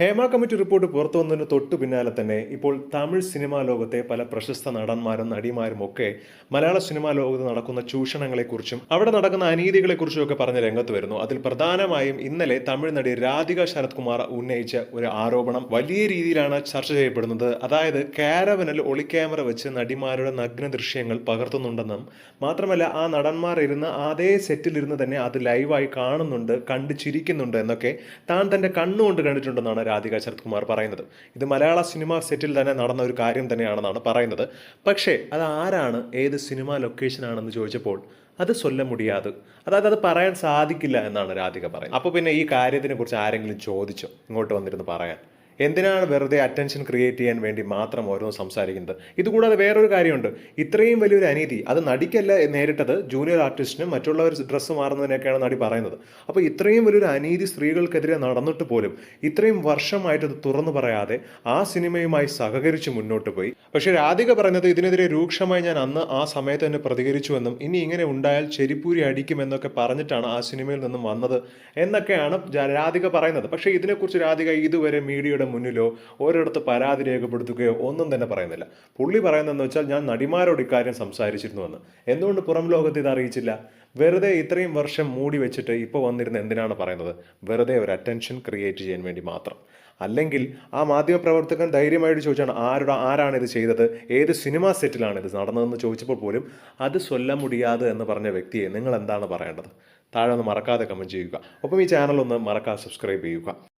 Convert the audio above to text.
Hema committee report പുറത്തു വന്നതിന് തൊട്ടു പിന്നാലെ തന്നെ ഇപ്പോൾ തമിഴ് സിനിമാ ലോകത്തെ പല പ്രശസ്ത നടന്മാരും നടിമാരും ഒക്കെ മലയാള സിനിമാ ലോകത്ത് നടക്കുന്ന ചൂഷണങ്ങളെക്കുറിച്ചും അവിടെ നടക്കുന്ന അനീതികളെക്കുറിച്ചും ഒക്കെ പറഞ്ഞ രംഗത്ത് വരുന്നു. അതിൽ പ്രധാനമായും ഇന്നലെ തമിഴ് നടി രാധിക ശരത് കുമാർ ഉന്നയിച്ച ഒരു ആരോപണം വലിയ രീതിയിലാണ് ചർച്ച ചെയ്യപ്പെടുന്നത്. അതായത് കാരവനിൽ ഒളിക്യാമറ വെച്ച് നടിമാരുടെ നഗ്ന ദൃശ്യങ്ങൾ പകർത്തുന്നുണ്ടെന്നും മാത്രമല്ല ആ നടന്മാർ ഇരുന്ന് അതേ സെറ്റിലിരുന്ന് തന്നെ അത് ലൈവായി കാണുന്നുണ്ട് കണ്ടു ചിരിക്കുന്നുണ്ട് എന്നൊക്കെ താൻ തന്റെ കണ്ണുകൊണ്ട് കണ്ടിട്ടുണ്ടെന്നാണ് രാധിക ശരത് കുമാർ പറയുന്നത്. ഇത് മലയാള സിനിമാ സെറ്റിൽ തന്നെ നടന്ന ഒരു കാര്യം തന്നെയാണെന്നാണ് പറയുന്നത്. പക്ഷേ അത് ആരാണ് ഏത് സിനിമാ ലൊക്കേഷനാണെന്ന് ചോദിച്ചപ്പോൾ അത് സ്വല്ല മുടിയാത്. അതായത് അത് പറയാൻ സാധിക്കില്ല എന്നാണ് രാധിക പറയുന്നത്. അപ്പോൾ പിന്നെ ഈ കാര്യത്തിനെ കുറിച്ച് ആരെങ്കിലും ചോദിച്ചോ? ഇങ്ങോട്ട് വന്നിരുന്ന് പറയാൻ. എന്തിനാണ് വെറുതെ അറ്റൻഷൻ ക്രിയേറ്റ് ചെയ്യാൻ വേണ്ടി മാത്രം ഓരോന്ന് സംസാരിക്കുന്നത്? ഇതുകൂടാതെ വേറൊരു കാര്യമുണ്ട്. ഇത്രയും വലിയൊരു അനീതി അത് നടിക്കല്ല നേരിട്ടത് ജൂനിയർ ആർട്ടിസ്റ്റിനും മറ്റുള്ളവർ ഡ്രസ്സ് മാറുന്നതിനൊക്കെയാണ് നടി പറയുന്നത്. അപ്പോൾ ഇത്രയും വലിയൊരു അനീതി സ്ത്രീകൾക്കെതിരെ നടന്നിട്ട് പോലും ഇത്രയും വർഷമായിട്ട് ഇത് തുറന്നു പറയാതെ ആ സിനിമയുമായി സഹകരിച്ച് മുന്നോട്ട് പോയി. പക്ഷേ രാധിക പറഞ്ഞത് ഇതിനെതിരെ രൂക്ഷമായി ഞാൻ അന്ന് ആ സമയത്ത് തന്നെ പ്രതികരിച്ചുവെന്നും ഇനി ഇങ്ങനെ ഉണ്ടായാൽ ചെരിപ്പൂരി അടിക്കുമെന്നൊക്കെ പറഞ്ഞിട്ടാണ് ആ സിനിമയിൽ നിന്നും വന്നത് എന്നൊക്കെയാണ് രാധിക പറയുന്നത്. പക്ഷേ ഇതിനെക്കുറിച്ച് രാധിക ഇതുവരെ മീഡിയയുടെ മുന്നിലോ ഓരോടത്ത് പരാതി രേഖപ്പെടുത്തുകയോ ഒന്നും തന്നെ പറയുന്നില്ല. പുള്ളി പറയുന്നതെന്ന് വെച്ചാൽ ഞാൻ നടിമാരോട് ഇക്കാര്യം സംസാരിച്ചിരുന്നുവെന്ന്. എന്തുകൊണ്ട് പുറം ലോകത്ത് ഇത് അറിയിച്ചില്ല? വെറുതെ ഇത്രയും വർഷം മൂടി വെച്ചിട്ട് ഇപ്പോൾ വന്നിരുന്ന എന്തിനാണ് പറയുന്നത്? വെറുതെ ഒരു അറ്റൻഷൻ ക്രിയേറ്റ് ചെയ്യാൻ വേണ്ടി മാത്രം. അല്ലെങ്കിൽ ആ മാധ്യമപ്രവർത്തകൻ ധൈര്യമായിട്ട് ചോദിച്ചാണ് ആരുടെ ആരാണ് ഇത് ചെയ്തത്? ഏത് സിനിമാ സെറ്റിലാണ് ഇത് നടന്നതെന്ന് ചോദിച്ചപ്പോൾ പോലും അത് സ്വല്ല മുടിയാതെ എന്ന് പറഞ്ഞ വ്യക്തിയെ നിങ്ങൾ എന്താണ് പറയേണ്ടത്? താഴെ ഒന്ന് മറക്കാതെ കമന്റ് ചെയ്യുക. ഒപ്പം ഈ ചാനൽ ഒന്ന് മറക്കാതെ സബ്സ്ക്രൈബ് ചെയ്യുക.